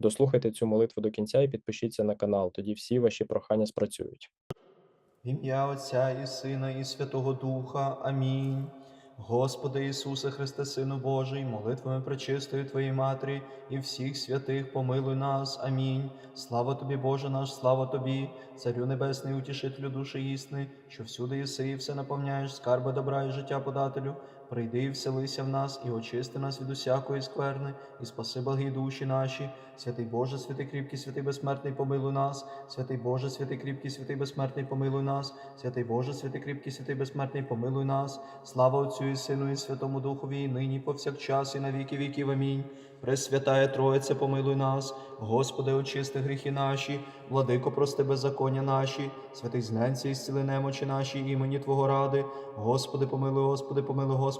Дослухайте цю молитву до кінця і підпишіться на канал, тоді всі ваші прохання спрацюють. В ім'я Отця і Сина, і Святого Духа. Амінь. Господи Ісусе Христе, Сину Божий, молитвами пречистої Твоєї Матері і всіх святих помилуй нас. Амінь. Слава Тобі, Боже наш, слава Тобі, Царю Небесний, утішителю душі існи, що всюди єси і все наповняєш, скарби добра і життя подателю. Прийди і вселися в нас, і очисти нас від усякої скверни, і спаси благі душі наші. Святий Боже, святий кріпкий, святий безсмертний, помилуй нас. Святий Боже, святий кріпкий, святий безсмертний, помилуй нас. Святий Боже, святий кріпкий, святий безсмертний, помилуй нас. Слава Отцю і Сину, і Святому Духові, і нині, повсякчас, і на віки віків. Амінь. Пресвятая Троїце, помилуй нас, Господи, очисти гріхи наші, владико, прости беззаконня наші, святий зненці і зціли немочі наші, імені Твого ради. Господи, помилуй, Господи, помилуй, Господи,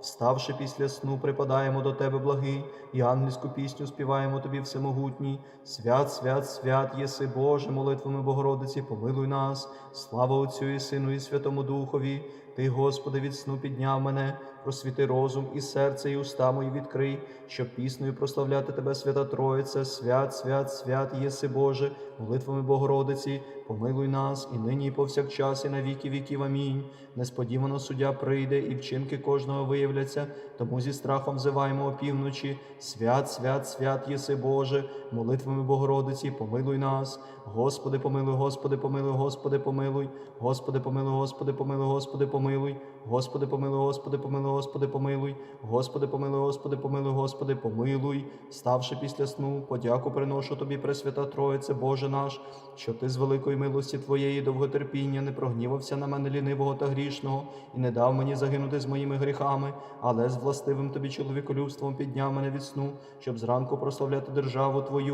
Вставши після сну, припадаємо до Тебе, благий, і ангельську пісню співаємо Тобі всемогутній. Свят, свят, свят, єси Боже, молитвами Богородиці, помилуй нас. Слава Отцю і Сину, і Святому Духові. Ти, Господи, від сну підняв мене, просвіти розум і серце, і уста мої відкрий, щоб піснею прославляти Тебе, свята Троїця, свят, свят, свят, єси Боже, молитвами Богородиці, помилуй нас і нині, і повсякчас, і на віки віків. Амінь. Несподівано суддя прийде, і вчинки кожного виявляться, тому зі страхом взиваємо опівночі. Свят, свят, свят, єси Боже, молитвами Богородиці, помилуй нас. Господи, помилуй, Господи, помилуй, Господи, помилуй, Господи, помилуй, Господи, помилуй, Господи, помилуй, Господи, помилуй, Господи, помилуй, Господи, помилуй, Господи, помилуй, Господи, помилуй, Господи, помилуй. Ставши після сну, подяку приношу Тобі, Пресвята Троїце, Боже наш, що Ти з великої милості Твоєї довготерпіння не прогнівався на мене лінивого та грішного, і не дав мені загинути з моїми гріхами, але з властивим тобі чоловіколюбством підняв мене від сну, щоб зранку прославляти державу Твою,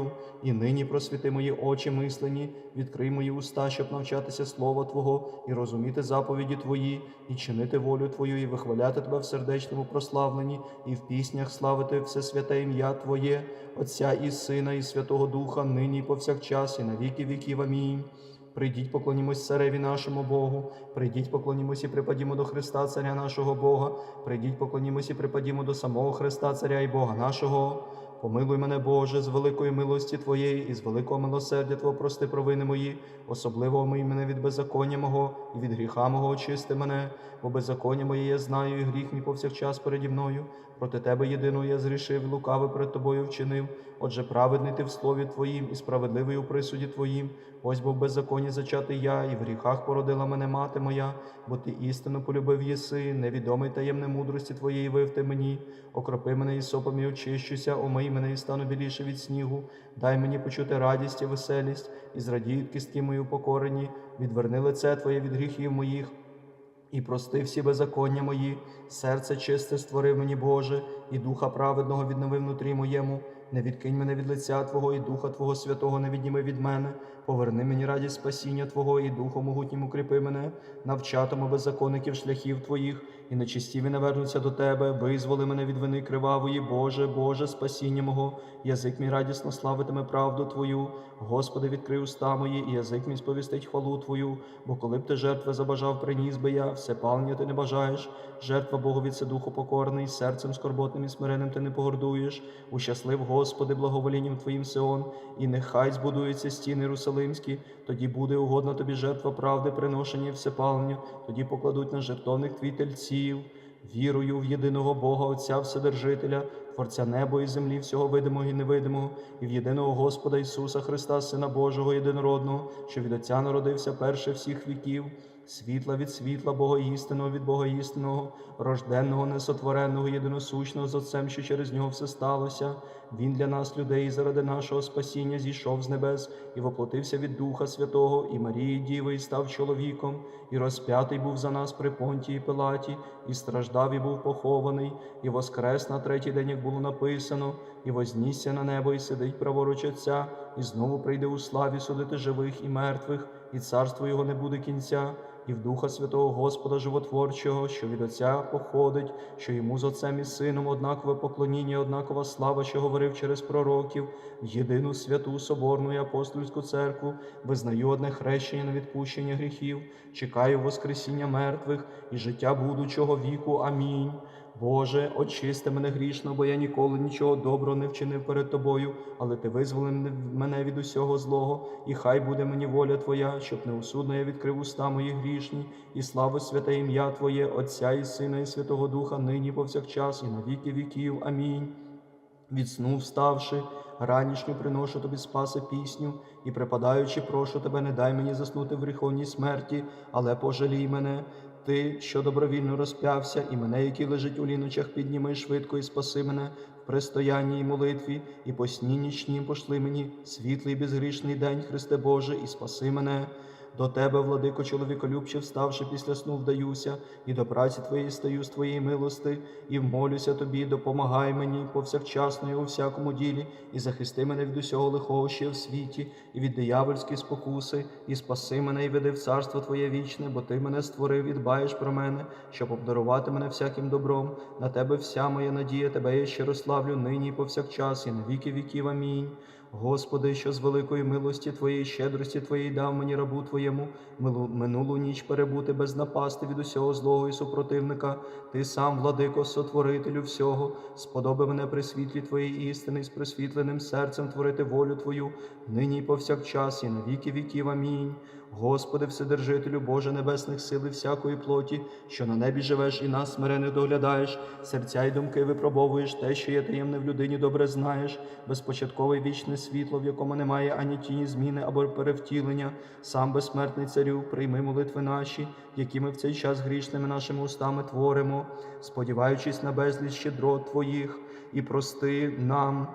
і нині просвіти мої очі мислені, відкрий мої уста, щоб навчатися Слова Твого і розуміти заповіді Твої, і чинити волю Твою, і вихваляти Тебе в сердечному прославленні, і в піснях славити все святе ім'я Твоє, Отця і Сина, і Святого Духа, нині і повсякчас, і на віки віків. Амінь. Прийдіть, поклонімось цареві нашому Богу, прийдіть, поклонімось і припадімо до Христа, Царя нашого Бога, прийдіть, поклонімось і припадімо до самого Христа, Царя і Бога нашого. Помилуй мене, Боже, з великої милості Твоєї і з великого милосердя Твого прости провини мої, особливо омий мене від беззаконня мого і від гріха мого очисти мене, бо беззаконня моє я знаю, і гріх мій повсякчас переді мною. Проти Тебе єдиного я зрішив, лукаве перед Тобою вчинив. Отже, праведний ти в слові Твоїм і справедливий у присуді Твоїм. Ось бо в беззаконні зачатий я, і в гріхах породила мене мати моя, бо ти істину полюбив єси, невідомий таємне мудрості Твоєї вив ти мені. Окропи мене і сопом і очищуся, омий мене і стану біліше від снігу. Дай мені почути радість і веселість, і зрадіють кістки мої упокорені, відверни лице Твоє від гріхів моїх. І прости всі беззаконня мої, серце чисте створив мені, Боже, і духа праведного відновив внутрі моєму. Не відкинь мене від лиця Твого, і Духа Твого Святого не відніми від мене. Поверни мені радість спасіння Твого, і Духом могутнім укріпи мене, навчатиму беззаконників шляхів Твоїх, і нечистіві навернуться до Тебе, визволи мене від вини кривавої, Боже, Боже, спасіння мого, язик мій радісно славитиме правду Твою. Господи, відкрий уста мої, і язик мій сповістить хвалу Твою, бо коли б ти жертви забажав, приніс би я, все палення ти не бажаєш, жертва Богові це духу покорний, серцем скорботним і смиренним ти не погордуєш. Ущаслив, Господи, благоволінням Твоїм Сион, і нехай збудуються стіни Єрусалимські, тоді буде угодна тобі жертва правди, приношення і всепалення, тоді покладуть на жертовних твій тельців. Вірую в єдиного Бога, Отця Вседержителя, Творця неба і землі, всього видимого і невидимого, і в єдиного Господа Ісуса Христа, Сина Божого, єдинородного, що від Отця народився перше всіх віків, світла від світла, Бога істинного від Бога істинного, рожденного, несотвореного, єдиносущного з Отцем, що через нього все сталося. Він для нас, людей, заради нашого спасіння, зійшов з небес і воплотився від Духа Святого, і Марії Діви, і став чоловіком, і розп'ятий був за нас при Понтії Пилаті, і страждав, і був похований, і воскрес на третій день, як було написано, і вознісся на небо, і сидить праворуч Отця, і знову прийде у славі судити живих і мертвих, і царство його не буде кінця. І в Духа Святого Господа Животворчого, що від Отця походить, що йому з Отцем і Сином однакове поклоніння, однакова слава, що говорив через пророків, в єдину святу Соборну і апостольську церкву, визнаю одне хрещення на відпущення гріхів, чекаю Воскресіння мертвих і життя будучого віку. Амінь. Боже, очисти мене грішно, бо я ніколи нічого доброго не вчинив перед Тобою, але Ти визволи мене- від усього злого, і хай буде мені воля Твоя, щоб неусудно я відкрив уста мої грішні, і слави святе ім'я Твоє, Отця і Сина, і Святого Духа, нині повсякчас, і на віки віків. Амінь. Від сну вставши, ранішню приношу тобі спаси пісню, і припадаючи, прошу тебе, не дай мені заснути в гріховній смерті, але пожалій мене. Ти, що добровільно розп'явся, і мене, який лежить у ліночах, підніми швидко і спаси мене в пристоянні і молитві, і по сні нічнім пошли мені світлий безгрішний день, Христе Боже, і спаси мене. До тебе, владико, чоловіколюбче, вставши після сну, вдаюся, і до праці твоєї стаю з твоєї милости, і вмолюся тобі, допомагай мені повсякчасно і у всякому ділі, і захисти мене від усього лихого ще в світі, і від диявольської спокуси, і спаси мене, і веди в царство Твоє вічне, бо Ти мене створив і дбаєш про мене, щоб обдарувати мене всяким добром. На тебе вся моя надія, тебе я щиро славлю нині і повсякчас, і на віки віків. Амінь. Господи, що з великої милості Твоєї, щедрості Твоєї дав мені рабу Твоєму, минулу ніч перебути без напасти від усього злого і супротивника. Ти сам, владико, сотворителю всього, сподоби мене при світлі Твоєї істини, з присвітленим серцем творити волю Твою, нині і повсякчас, і на віки віків. Амінь. Господи, Вседержителю, Боже небесних сил і всякої плоті, що на небі живеш і нас смирених доглядаєш, серця й думки випробовуєш, те, що є таємне в людині, добре знаєш, безпочаткове вічне світло, в якому немає ані тіні зміни або перевтілення. Сам безсмертний царю, прийми молитви наші, які ми в цей час грішними нашими устами творимо, сподіваючись на безліч щедрот Твоїх, і прости нам.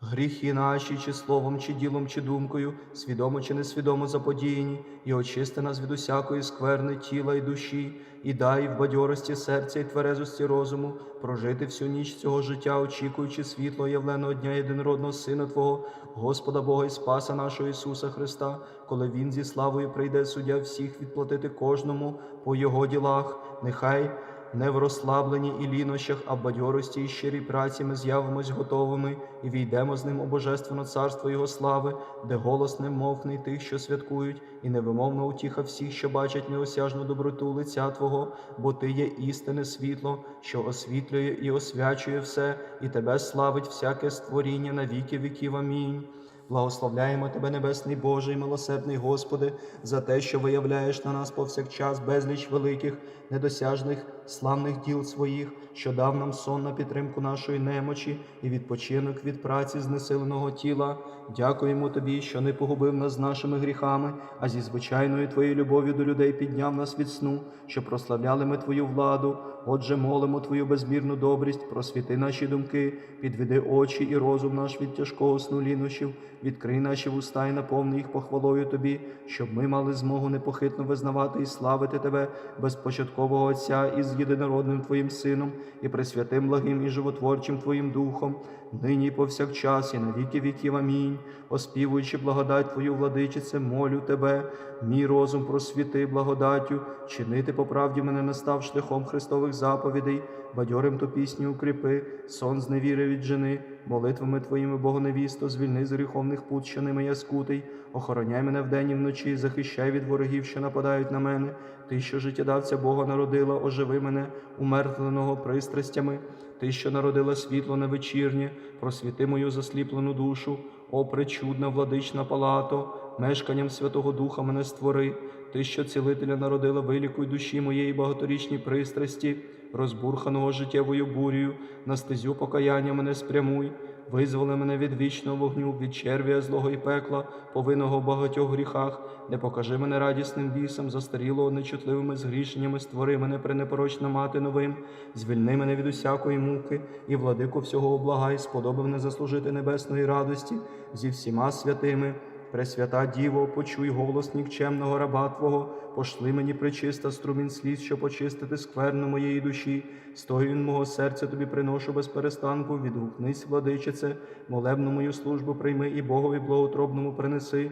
Гріхи наші, чи словом, чи ділом, чи думкою, свідомо чи несвідомо заподіяні, і очисти нас від усякої скверни тіла і душі, і дай в бадьорості серця і тверезості розуму прожити всю ніч цього життя, очікуючи світло явленого дня єдинородного Сина Твого, Господа Бога і Спаса нашого Ісуса Христа, коли Він зі славою прийде суддя всіх відплатити кожному по Його ділах, нехай не в розслабленні і лінощах, а в бадьорості і щирій праці ми з'явимось готовими і війдемо з ним у божественне царство Його слави, де голос не мовкний тих, що святкують, і невимовна утіха всіх, що бачать неосяжну доброту лиця Твого, бо Ти є істинне світло, що освітлює і освячує все, і Тебе славить всяке створіння на віки віків. Амінь. Благословляємо Тебе, Небесний Боже милосердний Господи, за те, що виявляєш на нас повсякчас безліч великих, недосяжних, славних діл своїх, що дав нам сон на підтримку нашої немочі і відпочинок від праці знесиленого тіла. Дякуємо Тобі, що не погубив нас з нашими гріхами, а зі звичайною Твоєю любов'ю до людей підняв нас від сну, що прославляли ми Твою владу. Отже, молимо Твою безмірну добрість, просвіти наші думки, підведи очі і розум наш від тяжкого сну лінощів, відкрий наші вуста і наповни їх похвалою Тобі, щоб ми мали змогу непохитно визнавати і славити Тебе, безпочаткового Отця єдинородним Твоїм Сином, і пресвятим благим і животворчим Твоїм Духом, нині і повсякчас, і на віки віків. Амінь. Оспівуючи благодать Твою, владичице, молю Тебе, мій розум просвіти благодаттю, чинити по правді мене настав шляхом Христових заповідей, бадьорим ту пісню укріпи, сон з невіри віджени, молитвами Твоїми, Богоневісто, звільни з гріховних пут, що ними я скутий, охороняй мене вдень і вночі, захищай від ворогів, що нападають на мене. Ти, що життєдавця Бога народила, оживи мене, умертвленого пристрастями. Ти, що народила світло на вечірнє, просвіти мою засліплену душу, о пречудна владична палато, мешканням Святого Духа мене створи. Ти, що цілителя народила, вилікуй душі моєї багаторічній пристрасті, розбурханого життєвою бурію, на стезю покаяння мене спрямуй. Визволи мене від вічного вогню, від червія злого і пекла, повинного в багатьох гріхах, не покажи мене радісним вісом, застарілого нечутливими згрішеннями, створи мене пренепорочна мати новим, звільни мене від усякої муки, і владику всього облагай, сподоби мене заслужити небесної радості зі всіма святими. Пресвята Діво, почуй голос нікчемного раба Твого, пошли мені причиста струмінь сліз, щоб очистити скверну моєї душі. Стою він мого серця тобі приношу без перестанку, відгукнись, владичице, молебну мою службу прийми і Богові благотробному принеси.